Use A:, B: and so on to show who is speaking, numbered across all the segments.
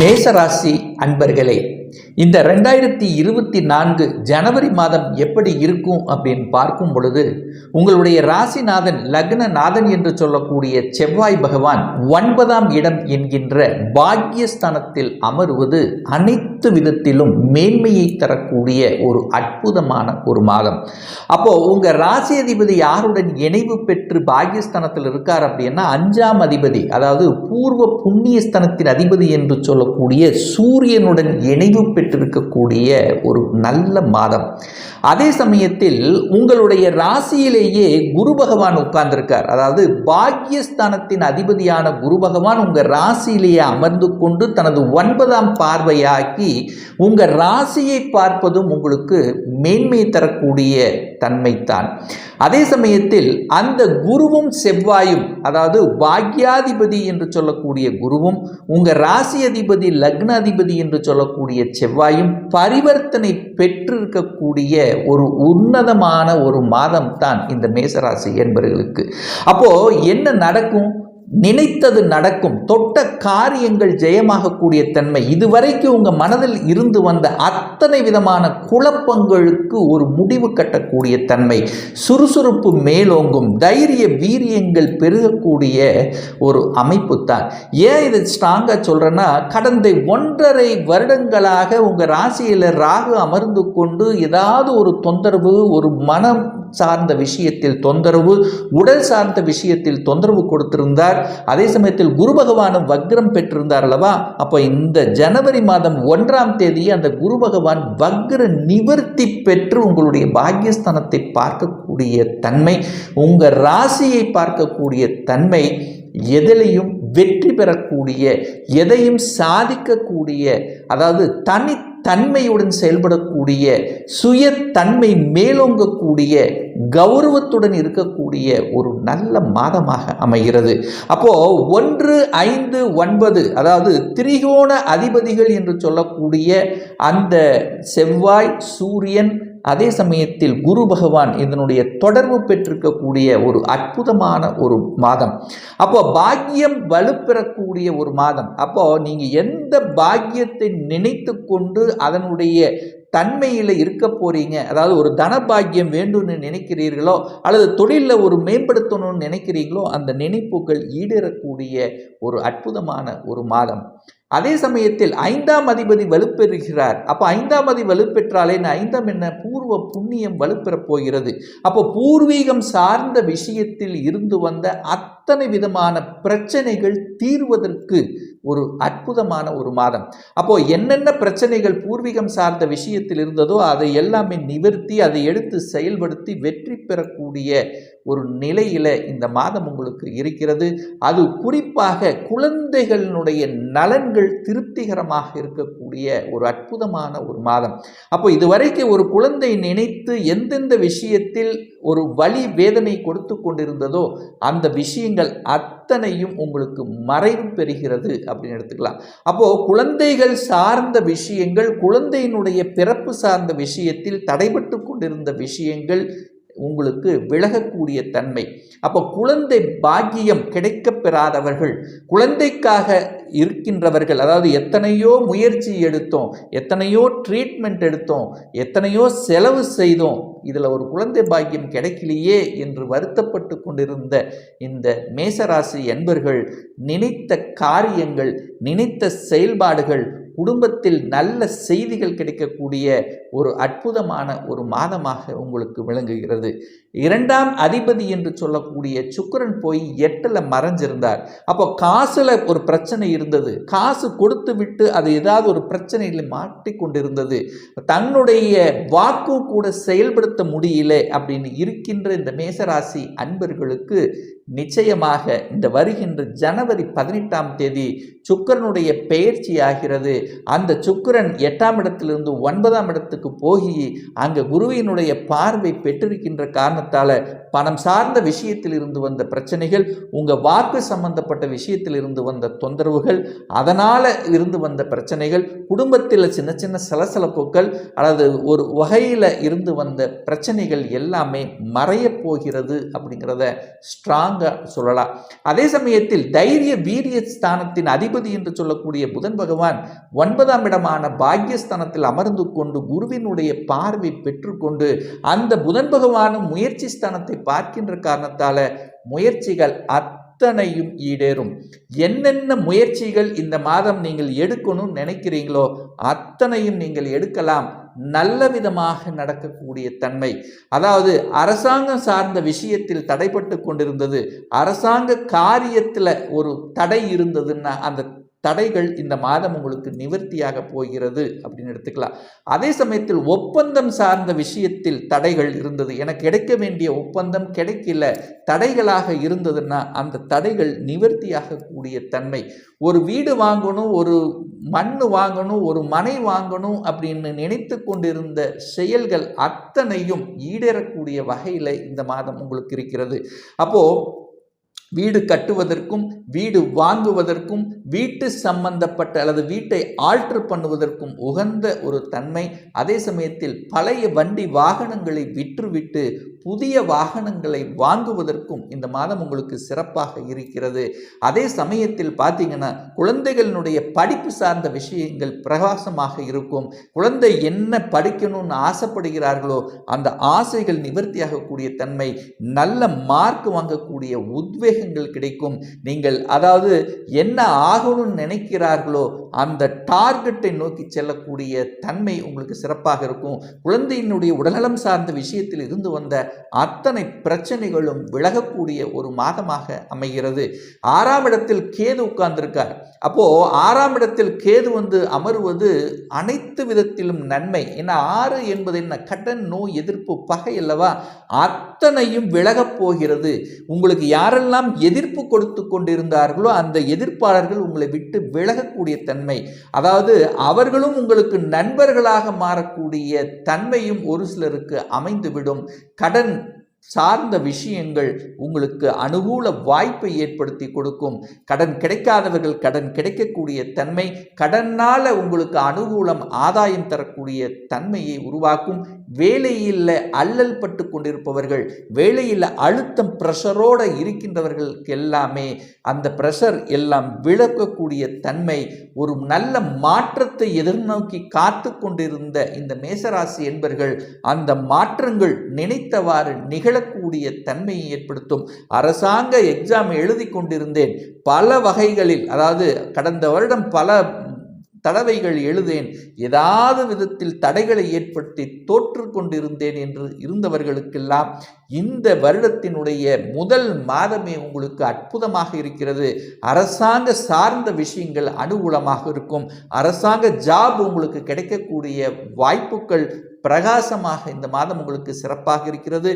A: மேசராசி அன்பர்களே இந்த ரெண்டாயிரத்தி இருபத்தி நான்கு ஜனவரி மாதம் எப்படி இருக்கும் அப்படின்னு பார்க்கும் பொழுது உங்களுடைய ராசிநாதன் லக்னநாதன் என்று சொல்லக்கூடிய செவ்வாய் பகவான் ஒன்பதாம் இடம் என்கின்ற பாக்யஸ்தானத்தில் அமருவது அனைத்து விதத்திலும் மேன்மையை தரக்கூடிய ஒரு அற்புதமான ஒரு மாதம். அப்போ உங்க ராசி அதிபதி யாருடன் இணைவு பெற்று பாக்யஸ்தானத்தில் இருக்கார் அப்படின்னா அஞ்சாம் அதிபதி அதாவது பூர்வ புண்ணியஸ்தானத்தின் அதிபதி என்று சொல்லக்கூடிய சூரிய சூரியனுடன் இணைவு பெற்றிருக்கக்கூடிய ஒரு நல்ல மாதம். அதே சமயத்தில் உங்களுடைய ராசியிலேயே குரு பகவான் உட்கார்ந்திருக்கார். அதாவது பாக்கியஸ்தானத்தின் அதிபதியான குரு பகவான் உங்கள் ராசியிலேயே அமர்ந்து கொண்டு தனது ஒன்பதாம் பார்வையாக்கி உங்கள் ராசியை பார்ப்பதும் உங்களுக்கு மேன்மை தரக்கூடிய தன்மைத்தான் அதே சமயத்தில் அந்த குருவும் செவ்வாயும் அதாவது பாக்யாதிபதி என்று சொல்லக்கூடிய குருவும் உங்கள் ராசி அதிபதி லக்ன என்று சொல்லக்கூடிய செவ்வாயும் பரிவர்த்தனை பெற்றிருக்கக்கூடிய ஒரு உன்னதமான ஒரு மாதம் தான் இந்த மேசராசி என்பவர்களுக்கு அப்போ என்ன நடக்கும்? நினைத்தது நடக்கும். தொட்ட காரியங்கள் ஜெயமாகக்கூடிய தன்மை. இதுவரைக்கும் உங்கள் மனதில் இருந்து வந்த அத்தனை விதமான குழப்பங்களுக்கு ஒரு முடிவு கட்டக்கூடிய தன்மை. சுறுசுறுப்பு மேலோங்கும். தைரிய வீரியங்கள் பெருகக்கூடிய ஒரு அமைப்பு தான் ஏன் இதை ஸ்ட்ராங்காக சொல்கிறேன்னா கடந்த ஒன்றரை வருடங்களாக உங்கள் ராசியில் ராகு அமர்ந்து கொண்டு ஏதாவது ஒரு தொந்தரவு ஒரு மனம் சார்ந்த விஷயத்தில் தொந்தரவு உடல் சார்ந்த விஷயத்தில் தொந்தரவு கொடுத்திருந்தார். அதே சமயத்தில் குரு பகவானும் வக்ரம் பெற்றிருந்தார் அல்லவா? அப்போ இந்த ஜனவரி மாதம் ஒன்றாம் தேதி அந்த குரு பகவான் வக்ர நிவர்த்தி பெற்று உங்களுடைய பாக்கியஸ்தானத்தை பார்க்கக்கூடிய தன்மை உங்கள் ராசியை பார்க்கக்கூடிய தன்மை எதிலையும் வெற்றி பெறக்கூடிய எதையும் சாதிக்கக்கூடிய அதாவது தனி தன்மையுடன் செயல்படக்கூடிய சுய தன்மை மேலோங்கக்கூடிய கௌரவத்துடன் இருக்கக்கூடிய ஒரு நல்ல மாதமாக அமைகிறது. அப்போ ஒன்று ஐந்து ஒன்பது அதாவது திரிகோண அதிபதிகள் என்று சொல்லக்கூடிய அந்த செவ்வாய் சூரியன் அதே சமயத்தில் குரு பகவான் இதனுடைய தொடர்பு பெற்றிருக்கக்கூடிய ஒரு அற்புதமான ஒரு மாதம். அப்போ பாக்கியம் வலுப்பெறக்கூடிய ஒரு மாதம். அப்போ நீங்க எந்த பாக்கியத்தை நினைத்து கொண்டு அதனுடைய தன்மையில் இருக்க போறீங்க? அதாவது ஒரு தன பாக்கியம் வேண்டும்னு நினைக்கிறீர்களோ அல்லது தொழிலில் ஒரு மேம்படுத்தணும்னு நினைக்கிறீங்களோ அந்த நினைப்புகள் ஈடேறக்கூடிய ஒரு அற்புதமான ஒரு மாதம். அதே சமயத்தில் ஐந்தாம் அதிபதி வலுப்பெறுகிறார். அப்போ ஐந்தாம் அதி வலுப்பெற்றாலே ஐந்தாம் என்ன? பூர்வ புண்ணியம் வலுப்பெறப் போகிறது. அப்போ பூர்வீகம் சார்ந்த விஷயத்தில் இருந்து வந்த அத்தனை விதமான பிரச்சனைகள் தீர்வதற்கு ஒரு அற்புதமான ஒரு மாதம். அப்போ என்னென்ன பிரச்சனைகள் பூர்வீகம் சார்ந்த விஷயத்தில் இருந்ததோ அதை எல்லாமே நிவர்த்தி அதை எடுத்து செயல்படுத்தி வெற்றி பெறக்கூடிய ஒரு நிலையில் இந்த மாதம் உங்களுக்கு இருக்கிறது. அது குறிப்பாக குழந்தைகளினுடைய நலன்கள் திருப்திகரமாக இருக்கக்கூடிய ஒரு அற்புதமான ஒரு மாதம். அப்போ இதுவரைக்கும் ஒரு குழந்தை நினைத்து எந்தெந்த விஷயத்தில் ஒரு வழி வேதனை கொடுத்து கொண்டிருந்ததோ அந்த விஷயங்கள் அத்தனையும் உங்களுக்கு மறைவு பெறுகிறது அப்படின்னு எடுத்துக்கலாம். அப்போ குழந்தைகள் சார்ந்த விஷயங்கள் குழந்தையினுடைய பிறப்பு சார்ந்த விஷயத்தில் தடைபட்டு கொண்டிருந்த விஷயங்கள் உங்களுக்கு விலகக்கூடிய தன்மை. அப்போ குழந்தை பாக்கியம் கிடைக்கப் பெறாதவர்கள் குழந்தைக்காக இருக்கின்றவர்கள் அதாவது எத்தனையோ முயற்சி எடுத்தோம் எத்தனையோ ட்ரீட்மெண்ட் எடுத்தோம் எத்தனையோ செலவு செய்தோம் இதில் ஒரு குழந்தை பாக்கியம் கிடைக்கலையே என்று வருத்தப்பட்டு கொண்டிருந்த இந்த மேசராசி என்பர்கள் நினைத்த காரியங்கள் நினைத்த செயல்பாடுகள் குடும்பத்தில் நல்ல செய்திகள் கிடைக்கக்கூடிய ஒரு அற்புதமான ஒரு மாதமாக உங்களுக்கு விளங்குகிறது. இரண்டாம் அதிபதி என்று சொல்லக்கூடிய சுக்கரன் போய் எட்டில் மறைஞ்சிருந்தார். அப்போ காசில் ஒரு பிரச்சனை இருந்தது. காசு கொடுத்து விட்டு அது ஏதாவது ஒரு பிரச்சனையில் மாட்டிக்கொண்டிருந்தது தன்னுடைய வாக்கு கூட செயல்படுத்த முடியல அப்படின்னு இருக்கின்ற இந்த மேசராசி அன்பர்களுக்கு நிச்சயமாக இந்த வருகின்ற ஜனவரி பதினெட்டாம் தேதி சுக்கரனுடைய பெயர்ச்சி ஆகிறது. அந்த சுக்கரன் எட்டாம் இடத்திலிருந்து ஒன்பதாம் இடத்துக்கு போகி அங்கே குருவினுடைய பார்வை பெற்றிருக்கின்ற காரணத்தால் பணம் சார்ந்த விஷயத்தில் இருந்து வந்த பிரச்சனைகள் உங்கள் வாக்கு சம்பந்தப்பட்ட விஷயத்தில் இருந்து வந்த தொந்தரவுகள் அதனால் இருந்து வந்த பிரச்சனைகள் குடும்பத்தில் சின்ன சின்ன சலசலப்புகள் அல்லது ஒரு வகையில் இருந்து வந்த பிரச்சனைகள் எல்லாமே மறையப் போகிறது அப்படிங்கிறத ஸ்ட்ராங் அங்க சொல்லலாம். அதே சமயத்தில் தைரிய வீரிய ஸ்தானத்தின் அதிபதி என்று சொல்லக்கூடிய புதன் பகவான் ஒன்பதாம் இடமான பாக்யஸ்தானத்தில் அமர்ந்து கொண்டு குருவினுடைய பார்வை பெற்றுக்கொண்டு அந்த புதன் பகவானும் முயற்சி ஸ்தானத்தை பார்க்கின்ற காரணத்தால முயற்சிகள் அத்தனையும் ஈடேறும். என்னென்ன முயற்சிகள் இந்த மாதம் நீங்கள் எடுக்கணும்னு நினைக்கிறீங்களோ அத்தனையும் நீங்கள் எடுக்கலாம். நல்ல விதமாக நடக்கக்கூடிய தன்மை. அதாவது அரசாங்கம் சார்ந்த விஷயத்தில் தடைப்பட்டு கொண்டிருந்தது அரசாங்க காரியத்தில் ஒரு தடை இருந்ததுன்னா அந்த தடைகள் இந்த மாதம் உங்களுக்கு நிவர்த்தியாக போகிறது அப்படின்னு எடுத்துக்கலாம். அதே சமயத்தில் ஒப்பந்தம் சார்ந்த விஷயத்தில் தடைகள் இருந்தது. எனக்கு கிடைக்க வேண்டிய ஒப்பந்தம் கிடைக்கல. தடைகளாக இருந்ததுன்னா அந்த தடைகள் நிவர்த்தியாகக்கூடிய தன்மை. ஒரு வீடு வாங்கணும் ஒரு மண் வாங்கணும் ஒரு மனை வாங்கணும் அப்படின்னு நினைத்து கொண்டிருந்த செயல்கள் அத்தனையும் ஈடேறக்கூடிய வகையில் இந்த மாதம் உங்களுக்கு இருக்கிறது. அப்போது வீடு கட்டுவதற்கும் வீடு வாங்குவதற்கும் வீட்டு சம்பந்தப்பட்ட அல்லது வீட்டை ஆல்டர் பண்ணுவதற்கும் உகந்த ஒரு தன்மை அதே சமயத்தில் பழைய வண்டி வாகனங்களை விற்றுவிட்டு புதிய வாகனங்களை வாங்குவதற்கும் இந்த மாதம் உங்களுக்கு சிறப்பாக இருக்கிறது. அதே சமயத்தில் பார்த்தீங்கன்னா குழந்தைகளினுடைய படிப்பு சார்ந்த விஷயங்கள் பிரகாசமாக இருக்கும். குழந்தை என்ன படிக்கணும்னு ஆசைப்படுகிறார்களோ அந்த ஆசைகள் நிவர்த்தியாகக்கூடிய தன்மை நல்ல மார்க் வாங்கக்கூடிய உத்வேகங்கள் கிடைக்கும். நீங்கள் அதாவது என்ன ஆகணும்னு நினைக்கிறார்களோ அந்த டார்கெட்டை நோக்கி செல்லக்கூடிய தன்மை உங்களுக்கு சிறப்பாக இருக்கும். குழந்தையினுடைய உடல்நலம் சார்ந்த விஷயத்தில் இருந்து வந்த அத்தனை பிரச்சனைகளும் விலகக்கூடிய ஒரு மாதமாக அமைகிறது. ஆறாம் இடத்தில் கேது உட்கார்ந்திருக்கார். அப்போ ஆறாம் இடத்தில் கேது வந்து அமருவது அனைத்து விதத்திலும் நன்மை. ஏன்னா ஆறு என்பது என்ன? கடன் நோய் எதிர்ப்பு பகை அல்லவா? அத்தனையும் விலகப் போகிறது. உங்களுக்கு யாரெல்லாம் எதிர்ப்பு கொடுத்து கொண்டிருந்தார்களோ அந்த எதிர்ப்பாளர்கள் உங்களை விட்டு விலகக்கூடிய தன்மை அதாவது அவர்களும் உங்களுக்கு நண்பர்களாக மாறக்கூடிய தன்மையும் ஒரு சிலருக்கு அமைந்துவிடும். கடன் சார்ந்த விஷயங்கள் உங்களுக்கு அனுகூல வாய்ப்பை ஏற்படுத்தி கொடுக்கும். கடன் கிடைக்காதவர்கள் கடன் கிடைக்கக்கூடிய தன்மை கடனால் உங்களுக்கு அனுகூலம் ஆதாயம் தரக்கூடிய தன்மையை உருவாக்கும். வேலையில் அல்லல் பட்டு கொண்டிருப்பவர்கள் வேலையில் அழுத்தம் ப்ரெஷரோடு இருக்கின்றவர்களுக்கு எல்லாமே அந்த ப்ரெஷர் எல்லாம் விளக்கக்கூடிய தன்மை ஒரு நல்ல மாற்றத்தை எதிர்நோக்கி காத்து கொண்டிருந்த இந்த மேசராசி என்பர்கள் அந்த மாற்றங்கள் நினைத்தவாறு நிகழக்கூடிய தன்மையை ஏற்படுத்தும். அரசாங்க எக்ஸாம் எழுதி கொண்டிருந்தேன். பல வகைகளில் அதாவது கடந்த வருடம் பல தடவைகள் எழுதேன். ஏதாவது விதத்தில் தடைகளை ஏற்படுத்தி தோற்று கொண்டிருந்தேன் என்று இருந்தவர்களுக்கெல்லாம் இந்த வருடத்தினுடைய முதல் மாதமே உங்களுக்கு அற்புதமாக இருக்கிறது. அரசாங்க சார்ந்த விஷயங்கள் அனுகூலமாக இருக்கும். அரசாங்க ஜாப் உங்களுக்கு கிடைக்கக்கூடிய வாய்ப்புகள் பிரகாசமாக இந்த மாதம் உங்களுக்கு சிறப்பாக இருக்கிறது.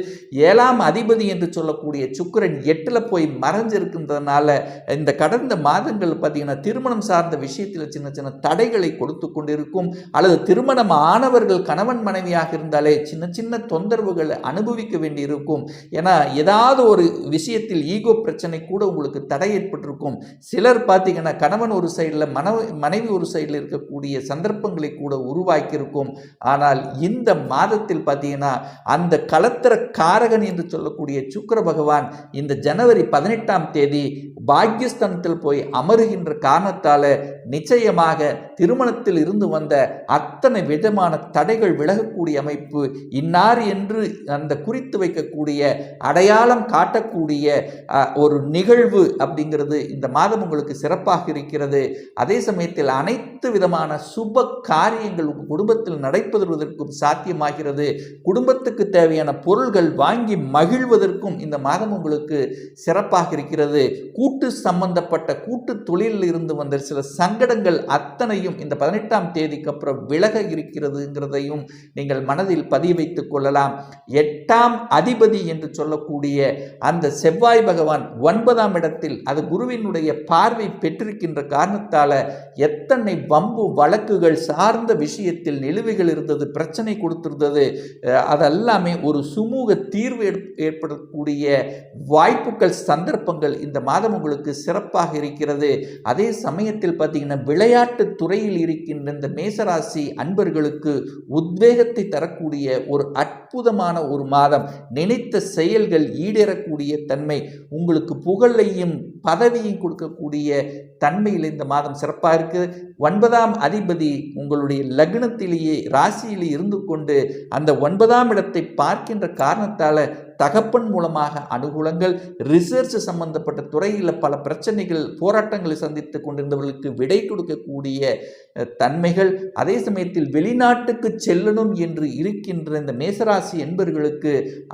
A: ஏழாம் அதிபதி என்று சொல்லக்கூடிய சுக்கிரன் எட்டில் போய் மறைஞ்சிருக்கின்றதுனால இந்த கடந்த மாதங்கள் பார்த்தீங்கன்னா திருமணம் சார்ந்த விஷயத்தில் சின்ன சின்ன தடைகளை கொடுத்து கொண்டிருக்கும். அல்லது திருமணம் ஆனவர்கள் கணவன் மனைவியாக இருந்தாலே சின்ன சின்ன தொந்தரவுகளை அனுபவிக்க வேண்டியிருக்கும். ஏன்னா ஏதாவது ஒரு விஷயத்தில் ஈகோ பிரச்சனை கூட உங்களுக்கு தடை ஏற்பட்டிருக்கும். சிலர் பார்த்தீங்கன்னா கணவன் ஒரு சைடில் மனைவி மனைவி ஒரு சைடில் இருக்கக்கூடிய சந்தர்ப்பங்களை கூட உருவாக்கியிருக்கும். ஆனால் இந்த இந்த மாதத்தில் பார்த்தீங்கன்னா அந்த களத்திர காரகன் என்று சொல்லக்கூடிய சுக்கர பகவான் இந்த ஜனவரி பதினெட்டாம் தேதி பாக்யஸ்தானத்தில் போய் அமருகின்ற காரணத்தால் நிச்சயமாக திருமணத்தில் இருந்து வந்த அத்தனை விதமான தடைகள் விலகக்கூடிய அமைப்பு இன்னார் என்று அந்த குறித்து வைக்கக்கூடிய அடையாளம் காட்டக்கூடிய ஒரு நிகழ்வு அப்படிங்கிறது இந்த மாதம் உங்களுக்கு சிறப்பாக இருக்கிறது. அதே சமயத்தில் அனைத்து விதமான சுப காரியங்கள் உங்கள் குடும்பத்தில் நடைபெறுவதற்கும் சாத்தியமாகிறது. குடும்பத்துக்கு தேவையான பொருள்கள் வாங்கி மகிழ்வதற்கும் இந்த மாதம் உங்களுக்கு சிறப்பாக இருக்கிறது. கூட்டு சம்பந்தப்பட்ட கூட்டு தொழிலில் இருந்து வந்த சில சங்கடங்கள் அத்தனையும் இந்த பதினெட்டாம் தேதிக்கு அப்புறம் விலக இருக்கிறதுங்கிறதையும் நீங்கள் மனதில் பதிய வைத்துக் கொள்ளலாம். எட்டாம் அதிபதி என்று சொல்லக்கூடிய அந்த செவ்வாய் பகவான் ஒன்பதாம் இடத்தில் அது குருவினுடைய பார்வை பெற்றிருக்கின்ற காரணத்தால் எத்தனை வம்பு வழக்குகள் சார்ந்த விஷயத்தில் நிலுவைகள் இருந்தது பிரச்சனை கொடுத்திருந்தது அதெல்லாமே ஒரு சுமூக தீர்வு ஏற்படக்கூடிய வாய்ப்புகள் சந்தர்ப்பங்கள் இந்த மாதம் உங்களுக்கு சிறப்பாக இருக்கிறது. அதே சமயத்தில் பார்த்தீங்கன்னா விளையாட்டு துறையில் இருக்கின்ற இந்த மேசராசி அன்பர்களுக்கு உத்வேகத்தை தரக்கூடிய ஒரு அற்புதமான ஒரு மாதம். நினைத்த செயல்கள் ஈடேறக்கூடிய தன்மை உங்களுக்கு புகழையும் பதவியும் கொடுக்கக்கூடிய தன்மையில் இந்த மாதம் சிறப்பாக இருக்குது ஒன்பதாம் அதிபதி உங்களுடைய லக்னத்திலேயே ராசியிலே இருந்து கொண்டு அந்த ஒன்பதாம் இடத்தை பார்க்கின்ற காரணத்தால் தகப்பன் மூலமாக அனுகூலங்கள் ரிசர்ச் சம்பந்தப்பட்ட துறையில் பல பிரச்சனைகள் போராட்டங்களை சந்தித்து கொண்டிருந்தவர்களுக்கு விடை கொடுக்கக்கூடிய தன்மைகள் அதே சமயத்தில் வெளிநாட்டுக்கு செல்லணும் என்று இருக்கின்ற இந்த மேசராசி என்பவர்களுக்கு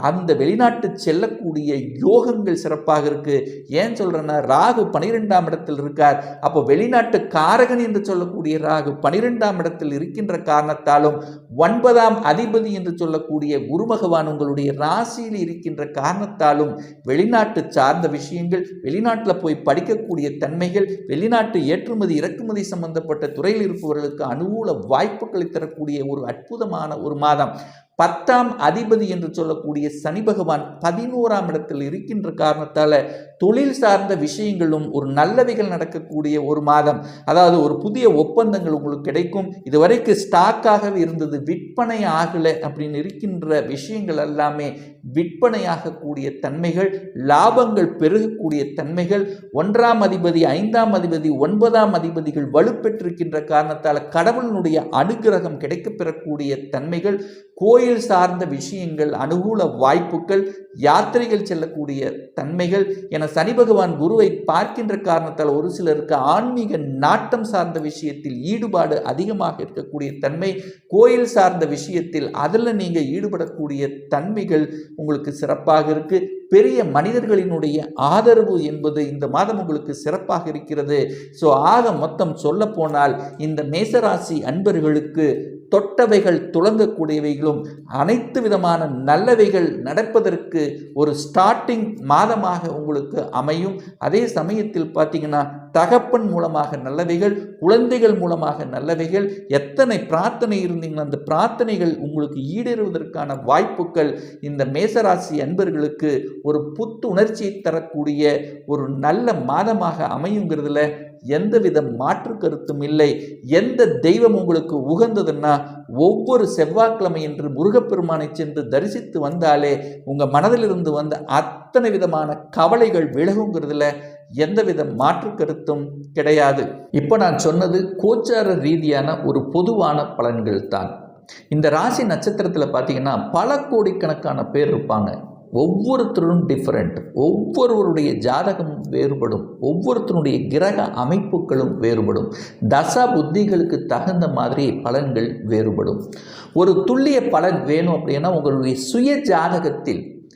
A: அந்த வெளிநாட்டு செல்லக்கூடிய யோகங்கள் சிறப்பாக இருக்கு. ஏன் சொல்றேன்னா ராகு பனிரெண்டாம் இடத்தில் இருக்கார். அப்போ வெளிநாட்டு காரகன் என்று சொல்லக்கூடிய ராகு பனிரெண்டாம் இடத்தில் இருக்கின்ற காரணத்தாலும் ஒன்பதாம் அதிபதி என்று சொல்லக்கூடிய குரு பகவான் உங்களுடைய ராசியில் இருக்கின்ற காரணத்தாலும் வெளிநாட்டு சார்ந்த விஷயங்கள் வெளிநாட்டில் போய் படிக்கக்கூடிய தன்மைகள் வெளிநாட்டு ஏற்றுமதி இறக்குமதி சம்பந்தப்பட்ட துறையில் இருப்பவர்களுக்கு அனுகூல வாய்ப்புகளை தரக்கூடிய ஒரு அற்புதமான ஒரு மாதம். பத்தாம் அதிபதி என்று சொல்லக்கூடிய சனி பகவான் பதினோராம் இடத்தில் இருக்கின்ற காரணத்தால் தொழில் சார்ந்த விஷயங்களும் ஒரு நல்லவைகள் நடக்கக்கூடிய ஒரு மாதம். அதாவது ஒரு புதிய ஒப்பந்தங்கள் உங்களுக்கு கிடைக்கும். இதுவரைக்கும் ஸ்டாக்காகவே இருந்தது. விற்பனை ஆகலை அப்படின்னு இருக்கின்ற விஷயங்கள் எல்லாமே விற்பனையாகக்கூடிய தன்மைகள் லாபங்கள் பெருகக்கூடிய தன்மைகள் ஒன்றாம் அதிபதி ஐந்தாம் அதிபதி ஒன்பதாம் அதிபதிகள் வலுப்பெற்றிருக்கின்ற காரணத்தால் கடவுளினுடைய அனுகிரகம் கிடைக்கப்பெறக்கூடிய தன்மைகள் கோயில் சார்ந்த விஷயங்கள் அனுகூல வாய்ப்புகள் யாத்திரைகள் செல்லக்கூடிய தன்மைகள் என சனி பகவான் குருவை பார்க்கின்ற காரணத்தால் ஒரு சிலருக்கு ஆன்மீக நாட்டம் சார்ந்த விஷயத்தில் ஈடுபாடு அதிகமாக இருக்கக்கூடிய தன்மை கோயில் சார்ந்த விஷயத்தில் அதில் நீங்கள் ஈடுபடக்கூடிய தன்மைகள் உங்களுக்கு சிறப்பாக இருக்குது பெரிய மனிதர்களினுடைய ஆதரவு என்பது இந்த மாதம் உங்களுக்கு சிறப்பாக இருக்கிறது. ஸோ ஆக மொத்தம் சொல்ல போனால் இந்த மேசராசி அன்பர்களுக்கு தொட்டவைகள் துளங்கக்கூடியவைகளும் அனைத்து விதமான நல்லவைகள் நடப்பதற்கு ஒரு ஸ்டார்டிங் மாதமாக உங்களுக்கு அமையும். அதே சமயத்தில் பார்த்தீங்கன்னா தகப்பன் மூலமாக நல்லவைகள் குழந்தைகள் மூலமாக நல்லவைகள் எத்தனை பிரார்த்தனை இருந்தீங்கன்னா அந்த பிரார்த்தனைகள் உங்களுக்கு ஈடேறுவதற்கான வாய்ப்புகள் இந்த மேசராசி அன்பர்களுக்கு ஒரு புத்துணர்ச்சியை தரக்கூடிய ஒரு நல்ல மாதமாக அமையுங்கிறதுல எந்தவித மாற்று கருத்தும் இல்லை. எந்த தெய்வம் உங்களுக்கு உகந்ததுன்னா ஒவ்வொரு செவ்வாய்க்கிழமை என்று முருகப்பெருமானை சென்று தரிசித்து வந்தாலே உங்கள் மனதிலிருந்து வந்த அத்தனை விதமான கவலைகள் விலகுங்கிறதுல எந்தவித மாற்று கருத்தும் கிடையாது. இப்போ நான் சொன்னது கோச்சார ரீதியான ஒரு பொதுவான பலன்கள் தான் இந்த ராசி நட்சத்திரத்தில் பார்த்தீங்கன்னா பல கோடிக்கணக்கான பேர் இருப்பாங்க. ஒவ்வொருத்தரும் டிஃப்ரெண்ட் ஒவ்வொருவருடைய ஜாதகம் வேறுபடும். ஒவ்வொருத்தருடைய கிரக அமைப்புகளும் வேறுபடும். தசா புத்திகளுக்கு தகுந்த மாதிரி பலன்கள் வேறுபடும். ஒரு துல்லிய பலன் வேணும் அப்படின்னா உங்களுடைய சுய ஜாதகத்தில்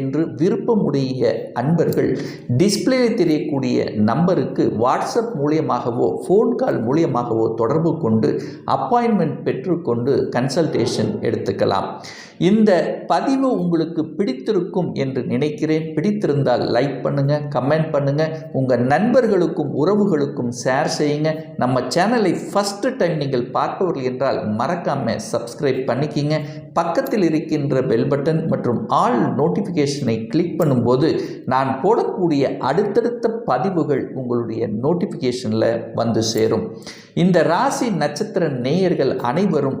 A: என்று விருப்பமுடைய அன்பர்கள் டிஸ்பிளேயில் தெரியக்கூடிய நம்பருக்கு வாட்ஸ்அப் மூலியமாகவோ ஃபோன் கால் மூலியமாகவோ தொடர்பு கொண்டு அப்பாயின்மெண்ட் பெற்றுக்கொண்டு கன்சல்டேஷன் எடுத்துக்கலாம். இந்த பதிவு உங்களுக்கு பிடித்திருக்கும் என்று நினைக்கிறேன். பிடித்திருந்தால் லைக் பண்ணுங்க கமெண்ட் பண்ணுங்க. உங்க நண்பர்களுக்கும் உறவுகளுக்கும் ஷேர் செய்யுங்க. நம்ம சேனலை ஃபர்ஸ்ட் டைம் நீங்கள் பார்ப்பவர்கள் என்றால் மறக்காம சப்ஸ்கிரைப் பண்ணிக்கிங்க. பக்கத்தில் இருக்கின்ற பெல் பட்டன் மற்றும் ஆல் நோட்டிஃபிகேஷனை கிளிக் பண்ணும்போது நான் போடக்கூடிய அடுத்தடுத்த பதிவுகள் உங்களுடைய நோட்டிஃபிகேஷனில் வந்து சேரும். இந்த ராசி நட்சத்திர நேயர்கள் அனைவரும்